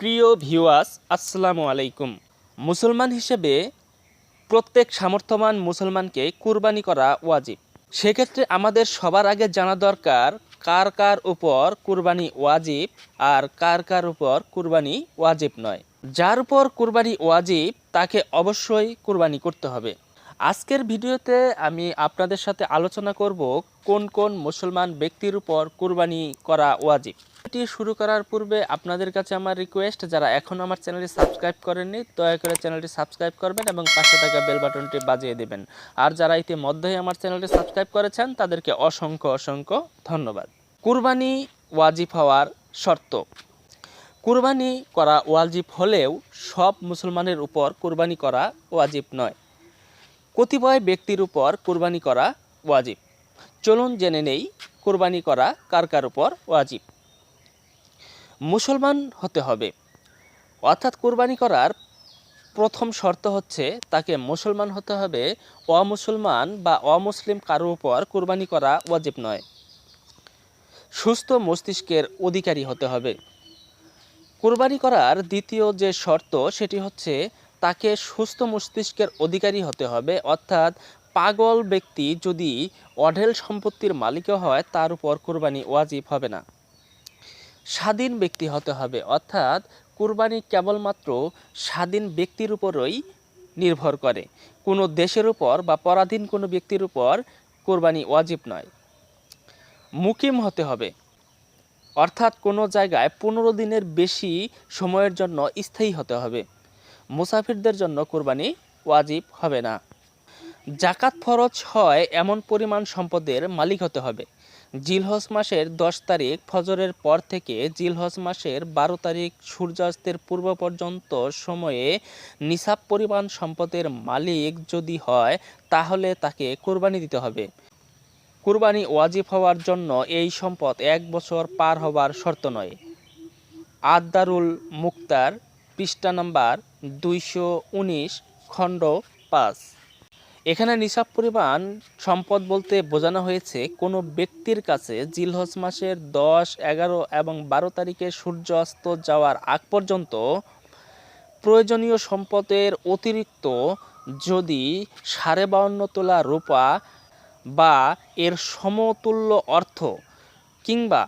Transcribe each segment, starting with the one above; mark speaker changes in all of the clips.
Speaker 1: প্রিয় ভিউয়ার্স, আসসালামু আলাইকুম। মুসলমান হিসেবে প্রত্যেক সামর্থ্যবান মুসলমানকে কুরবানি করা ওয়াজিব। সেক্ষেত্রে আমাদের সবার আগে জানা দরকার কার কার উপর কুরবানি ওয়াজিব আর কার কার উপর কুরবানি ওয়াজিব নয়। যার উপর কুরবানি ওয়াজিব, তাকে অবশ্যই কুরবানি করতে হবে। আজকের ভিডিওতে আমি আপনাদের সাথে আলোচনা করব কোন কোন মুসলমান ব্যক্তির উপর কুরবানি করা ওয়াজিব। এটি শুরু করার পূর্বে আপনাদের কাছে আমার রিকোয়েস্ট যারা এখনও আমার চ্যানেলটি সাবস্ক্রাইব করেননি, দয়া করে চ্যানেলটি সাবস্ক্রাইব করবেন এবং পাশে থাকা বেল বাটনটি বাজিয়ে দেবেন। আর যারা ইতিমধ্যেই আমার চ্যানেলটি সাবস্ক্রাইব করেছেন, তাদেরকে অসংখ্য অসংখ্য ধন্যবাদ। কুরবানি ওয়াজিব হওয়ার শর্ত। কুরবানি করা ওয়াজিব হলেও সব মুসলমানের উপর কুরবানি করা ওয়াজিব নয়। কতিপয় ব্যক্তির উপর কুরবানি করা ওয়াজিব। চলুন জেনে নেই কুরবানি করা কার কার উপর ওয়াজিব। মুসলমান হতে হবে। অর্থাৎ কুরবানি করার প্রথম শর্ত হচ্ছে তাকে মুসলমান হতে হবে, অমুসলমান বা অমুসলিম কারও উপর কুরবানি করা ওয়াজিব নয়। সুস্থ মস্তিষ্কের অধিকারী হতে হবে। কুরবানি করার দ্বিতীয় যে শর্ত সেটি হচ্ছে তাকে সুস্থ মস্তিষ্কের অধিকারী হতে হবে। অর্থাৎ পাগল ব্যক্তি যদি অঢেল সম্পত্তির মালিকও হয়, তার উপর কুরবানি ওয়াজিব হবে না। স্বাধীন ব্যক্তি হতে হবে। অর্থাৎ কুরবানি কেবলমাত্র স্বাধীন ব্যক্তির উপরই নির্ভর করে। কোনো দেশের উপর বা পরাধীন কোনো ব্যক্তির উপর কোরবানি ওয়াজিব নয়। মুকিম হতে হবে। অর্থাৎ কোনো জায়গায় পনেরো দিনের বেশি সময়ের জন্য স্থায়ী হতে হবে। মুসাফিরদের জন্য কোরবানি ওয়াজিব হবে না। জাকাত ফরজ হয় এমন পরিমাণ সম্পদের মালিক হতে হবে। জিলহজ মাসের দশ তারিখ ফজরের পর থেকে জিলহজ মাসের বারো তারিখ সূর্যাস্তের পূর্ব পর্যন্ত সময়ে নিসাব পরিমাণ সম্পদের মালিক যদি হয়, তাহলে তাকে কোরবানি দিতে হবে। কুরবানি ওয়াজিব হওয়ার জন্য এই সম্পদ এক বছর পার হবার শর্ত নয়। আদারুল মুক্তার পৃষ্ঠা নাম্বার দুইশো উনিশ, খণ্ড পাঁচ। এখানে নিসাব পরিমাণ সম্পদ বলতে বোঝানো হয়েছে কোনো ব্যক্তির কাছে জিলহজ মাসের দশ, এগারো এবং বারো তারিখে সূর্য অস্ত যাওয়ার আগ পর্যন্ত প্রয়োজনীয় সম্পদের অতিরিক্ত যদি সাড়ে বাউন্ন তোলা রূপা বা এর সমতুল্য অর্থ কিংবা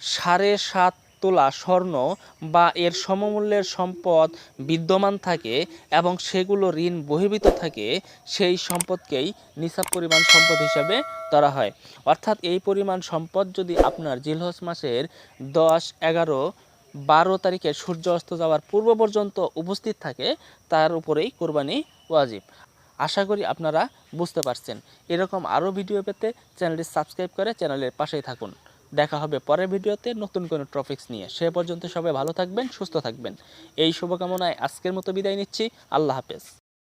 Speaker 1: সাড়ে সাত তোলা, স্বর্ণ বা এর সমমূল্যের সম্পদ বিদ্যমান থাকে এবং সেগুলো ঋণ বহির্ভূত থাকে, সেই সম্পদকেই নিসাব পরিমাণ সম্পদ হিসাবে ধরা হয়। অর্থাৎ এই পরিমাণ সম্পদ যদি আপনার জিলহস মাসের দশ, এগারো, বারো তারিখে সূর্য অস্ত যাওয়ার পূর্ব পর্যন্ত উপস্থিত থাকে, তার উপরেই কোরবানি ওয়াজিব। আশা করি আপনারা বুঝতে পারছেন। এরকম আরও ভিডিও পেতে চ্যানেলটি সাবস্ক্রাইব করে চ্যানেলের পাশেই থাকুন। দেখা হবে পরের ভিডিওতে নতুন কোনো টপিক্স নিয়ে। সে পর্যন্ত সবাই ভালো থাকবেন, সুস্থ থাকবেন। এই শুভকামনায় আজকের মতো বিদায় নিচ্ছি। আল্লাহ হাফেজ।